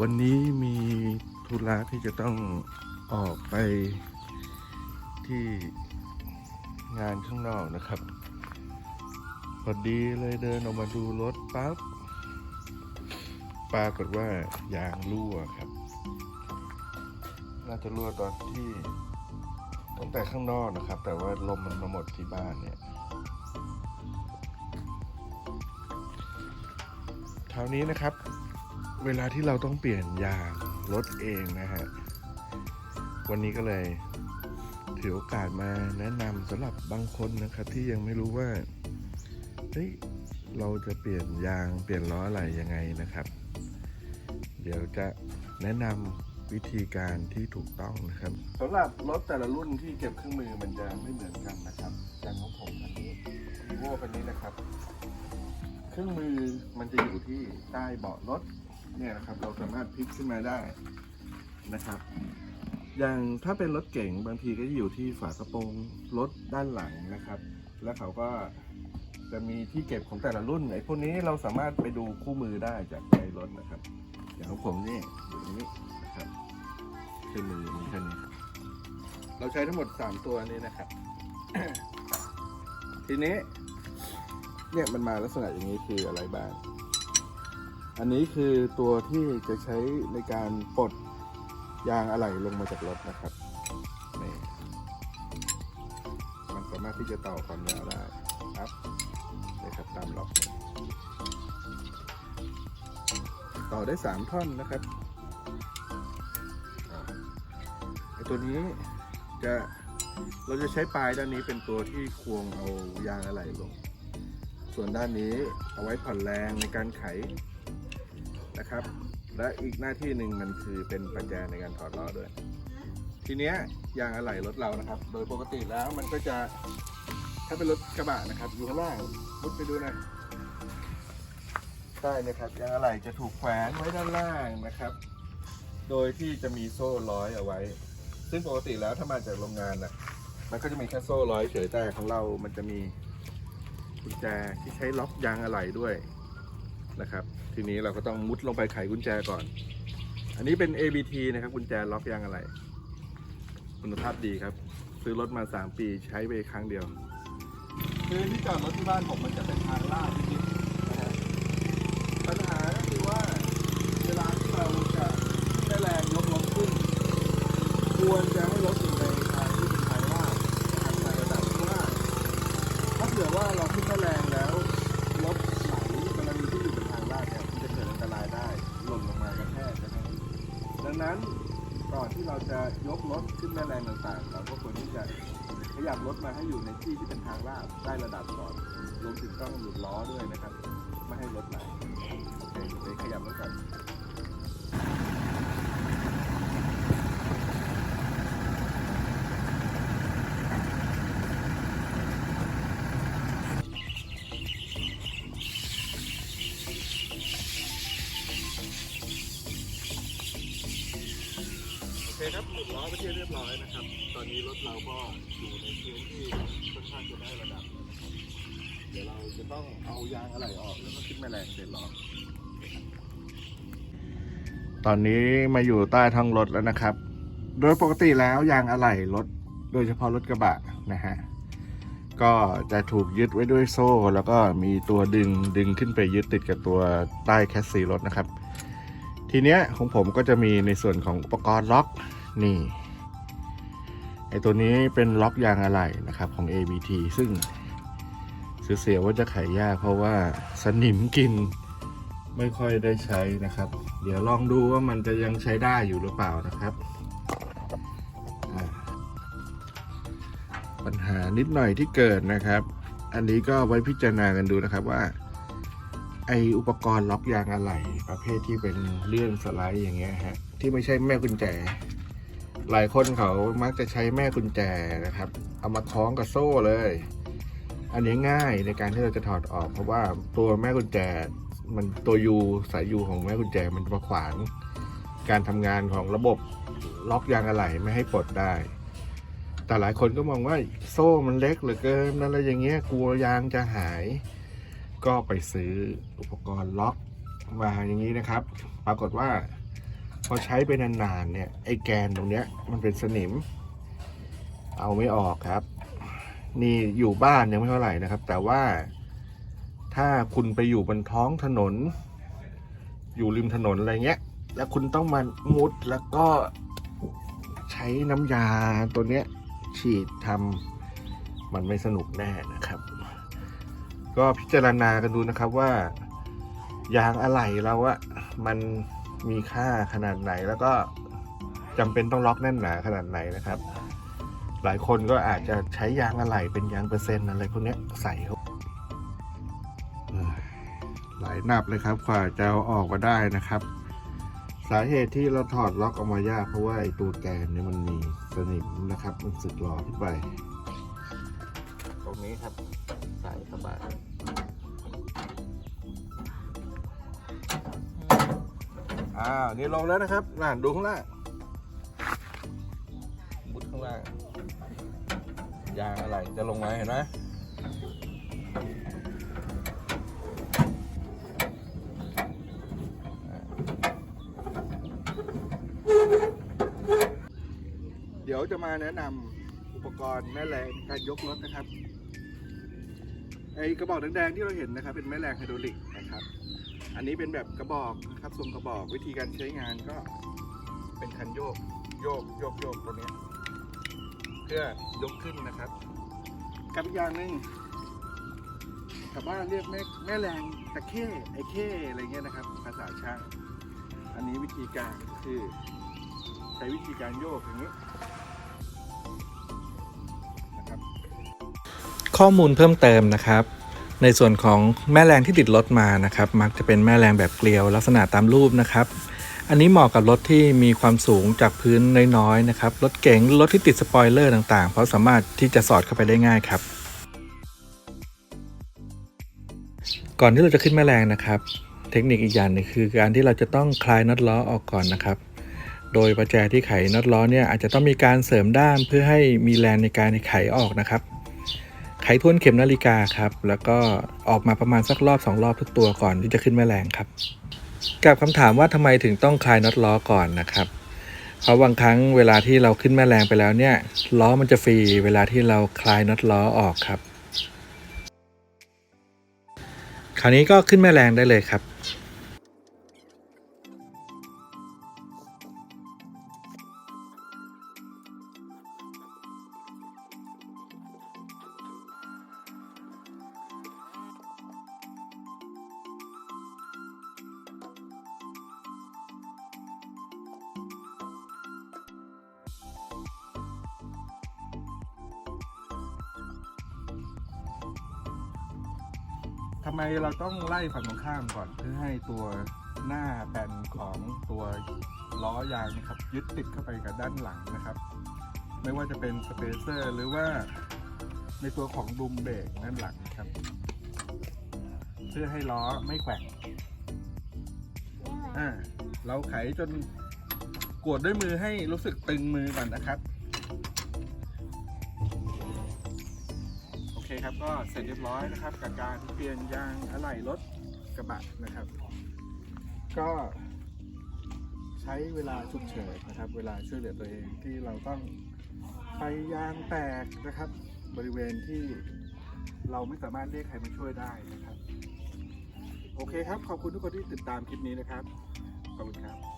วันนี้มีธุระที่จะต้องออกไปที่งานข้างนอกนะครับ พอดีเลยเดินออกมาดูรถปั๊บปรากฏว่ายางรั่วครับ น่าจะรั่วตอนที่ตั้งแต่ข้างนอกนะครับ แต่ว่าลมมันมาหมดที่บ้านเนี่ยคราวนี้นะครับ เวลาที่เราต้องเปลี่ยนยางรถเองนะฮะ วันนี้ก็เลยถือโอกาสมาแนะนำสำหรับบางคนนะครับที่ยังไม่รู้ว่าเฮ้ยเราจะเปลี่ยนยางเปลี่ยนล้ออะไรยังไงนะครับ เดี๋ยวจะแนะนำวิธีการที่ถูกต้องนะครับสำหรับรถแต่ละรุ่นที่เก็บเครื่องมือมันจะไม่เหมือนกันนะครับอย่างของผมคันนี้วีโวคันนี้นะครับ เครื่องมือมันจะอยู่ที่ใต้เบาะรถ เนี่ยนะครับเราสามารถพลิกขึ้นมาได้นะครับ อย่างถ้าเป็นรถเก๋งบางทีก็อยู่ที่ฝากระโปรงรถด้านหลังนะครับ แล้วเขาก็จะมีที่เก็บของแต่ละรุ่นไอ้พวกนี้เราสามารถไปดูคู่มือได้จากในรถนะครับ อย่างของผมนี่อยู่ตรงนี้นะครับเครื่องมือมีแค่นี้ครับเราใช้ทั้งหมด 3 ตัวนี้นะครับ ทีนี้ เนี่ยมันมาลักษณะอย่างนี้คืออะไรบ้าง อันนี้คือตัวที่จะใช้ในการปลดยางอะไหล่ลงมาจากรถนะครับนี่มันสามารถที่จะต่อความยาวได้ครับนี่ครับตามล็อกต่อได้สามท่อนนะครับไอตัวนี้จะเราจะใช้ปลายด้านนี้เป็นตัวที่ควงเอายางอะไหล่ลง ส่วนด้านนี้เอาไว้ผ่อนแรงในการไข นะครับ และอีกหน้าที่หนึ่งมันคือเป็นปัญแจในการถอดล้อด้วย ทีเนี้ยยางอะไหล่รถเรานะครับ โดยปกติแล้วมันก็จะถ้าเป็นรถกระบะนะครับ อยู่ข้างล่างมุดไปดูหนะใช่นะครับยางอะไหล่จะถูกแขวนไว้ด้านล่างนะครับ โดยที่จะมีโซ่ร้อยเอาไว้ ซึ่งปกติแล้วถ้ามาจากโรงงานนะมันก็จะมีแค่โซ่ร้อยเฉยแต่ของเรามันจะมีกุญแจที่ใช้ล็อกยางอะไหล่ด้วยนะครับ ทีนี้เราก็ต้องมุดลงไปไขกุญแจก่อน อันนี้เป็น ABT นะครับกุญแจล็อกยางอะไหล่คุณภาพดีครับ ซื้อรถมา 3 ปีใช้ไปครั้งเดียว คือที่จอดรถที่บ้านผมมันจะเป็นทางลาดนิดนะฮะปัญหาก็คือว่าเวลาที่เราจะใช้แรงยกรถขึ้น ควรจะให้รถอยู่ในทางที่เป็นทางลาดทางในระดับเพราะว่าถ้าเผื่อว่าเราขึ้น นั้นก่อนที่เราจะยกรถขึ้นแม่แรงต่างๆ เราก็ควรที่จะขยับรถมาให้อยู่ในที่ที่เป็นทางลาดได้ระดับก่อนรวมถึงต้องหลุดล้อด้วยนะครับ ไม่ให้รถไหลโอเคเดี๋ยวขยับรถก่อน โอเคครับหลุดล้อ ไปที่เรียบร้อยนะครับ ตอนนี้รถเราก็อยู่ในพื้นที่ค่อนข้างจะได้ระดับแล้วนะครับ เดี๋ยวเราจะต้องเอายางอะไหล่ออกแล้วก็ขึ้นแม่แรงเสร็จล้อตอนนี้มาอยู่ใต้ท้องรถแล้วนะครับ โดยปกติแล้วยางอะไหล่รถ โดยเฉพาะรถกระบะนะฮะ ก็จะถูกยึดไว้ด้วยโซ่ แล้วก็มีตัวดึงดึงขึ้นไปยึดติดกับตัวใต้แคสซีรถนะครับ ทีเนี้ยของผมก็จะมีในส่วนของอุปกรณ์ล็อก นี่ไอตัวนี้เป็นล็อกยางอะไหล่นะครับของ ABT ซึ่งเสียว่าจะไขยากเพราะว่าสนิมกินไม่ค่อยได้ใช้นะครับ เดี๋ยวลองดูว่ามันจะยังใช้ได้อยู่หรือเปล่านะครับ ปัญหานิดหน่อยที่เกิดนะครับ อันนี้ก็ไว้พิจารณากันดูนะครับว่า ไออุปกรณ์ล็อกยางอะไหล่ประเภทที่เป็นเลื่อนสไลด์อย่างเงี้ยฮะที่ไม่ใช่แม่กุญแจ หลายคนเขามักจะใช้แม่กุญแจนะครับ เอามาคล้องกับโซ่เลย อันนี้ง่ายในการที่เราจะถอดออก เพราะว่าตัวแม่กุญแจมันตัวยูสายยูของแม่กุญแจมันจะมาขวางการทำงานของระบบล็อกยางอะไหล่ไม่ให้ปลดได้ แต่หลายคนก็มองว่าโซ่มันเล็กเหลือเกินอะไรอย่างเงี้ยกลัวยางจะหาย ก็ไปซื้ออุปกรณ์ล็อกมาอย่างนี้นะครับ ปรากฏว่า พอใช้ไปนานๆเนี่ยไอ้แกนตรงเนี้ยมันเป็นสนิม เอาไม่ออกครับ นี่อยู่บ้านยังไม่เท่าไหร่นะครับ แต่ว่าถ้าคุณไปอยู่บนท้องถนน อยู่ริมถนนอะไรเงี้ย แล้วคุณต้องมามุดแล้วก็ใช้น้ำยาตัวเนี้ยฉีดทำมันไม่สนุกแน่นะครับ ก็พิจารณากันดูนะครับว่ายางอะไหล่เราอะมัน มีค่าขนาดไหนแล้วก็จำเป็นต้องล็อกแน่นหนาขนาดไหนนะครับ หลายคนก็อาจจะใช้ยางอะไหล่เป็นยางเปอร์เซ็นต์อะไรพวกนี้ใส่เขาหลายนับเลยครับกว่าจะเอาออกมาได้นะครับ สาเหตุที่เราถอดล็อกออกมายากเพราะว่าไอตัวแกนเนี่ยมันมีสนิมนะครับ มันสึกหลอขึ้นไป ตรงนี้ครับใส่เข้าไป อ้านี่ลงแล้วนะครับน่นดูข้างล่างมุดข้างล่าง ยางอะไรจะลงมาเห็นไหมเดี๋ยวจะมาแนะนำอุปกรณ์แม่แรงการยกรถนะครับไอกระบอกแดงๆที่เราเห็นนะครับ เป็นแม่แรงไฮดรอลิกนะครับ อันนี้เป็นแบบกระบอกนะครับทรงกระบอกวิธีการใช้งานก็เป็นคันโยกโยกโยกโยกตัวนี้เพื่อยกขึ้นนะครับกับอีกอย่างหนึ่งชาวบ้านเรียกแม่แม่แรงตะเข้ไอเข้อะไรเงี้ยนะครับ ภาษาช่าง อันนี้วิธีการคือใช้วิธีการโยกอย่างนี้นะครับข้อมูลเพิ่มเติมนะครับ ในส่วนของแม่แรงที่ติดรถมานะครับ มักจะเป็นแม่แรงแบบเกลียวลักษณะตามรูปนะครับ อันนี้เหมาะกับรถที่มีความสูงจากพื้นน้อยๆนะครับ รถเก๋งรถที่ติดสปอยเลอร์ต่างๆ เพราะสามารถที่จะสอดเข้าไปได้ง่ายครับ ก่อนที่เราจะขึ้นแม่แรงนะครับ เทคนิคอีกอย่างหนึงคือการที่เราจะต้องคลายน็อตล้อออกก่อนนะครับ โดยประแจที่ไขน็อตล้อเนี่ยอาจจะต้องมีการเสริมด้ามเพื่อให้มีแรงในการไขออกนะครับ ไขทวนเข็มนาฬิกาครับ แล้วก็ออกมาประมาณสักรอบสองรอบทุกตัวก่อนที่จะขึ้นแม่แรงครับ กับคำถามว่าทำไมถึงต้องคลายน็อตล้อก่อนนะครับ เพราะบางครั้งเวลาที่เราขึ้นแม่แรงไปแล้วเนี่ยล้อมันจะฟรีเวลาที่เราคลายน็อตล้อออกครับ คราวนี้ก็ขึ้นแม่แรงได้เลยครับ ทำไมเราต้องไล่ฝั่งตรงข้ามก่อนเพื่อให้ตัวหน้าแผ่นของตัวล้อยางนะครับยึดติดเข้าไปกับด้านหลังนะครับ ไม่ว่าจะเป็นสเปเซอร์หรือว่าในตัวของดุมเบรกด้านหลังนะครับ เพื่อให้ล้อไม่แกว่งอ่าเราไขจนกดด้วยมือให้รู้สึกตึงมือก่อนนะครับ ครับก็เสร็จเรียบร้อยนะครับ กับการเปลี่ยนยางอะไหล่รถกระบะนะครับ ก็ใช้เวลาฉุกเฉินนะครับ เวลาช่วยเหลือตัวเองที่เราต้องไปยางแตกนะครับ บริเวณที่เราไม่สามารถเรียกใครมาช่วยได้นะครับ โอเคครับ ขอบคุณทุกคนที่ติดตามคลิปนี้นะครับ ขอบคุณครับ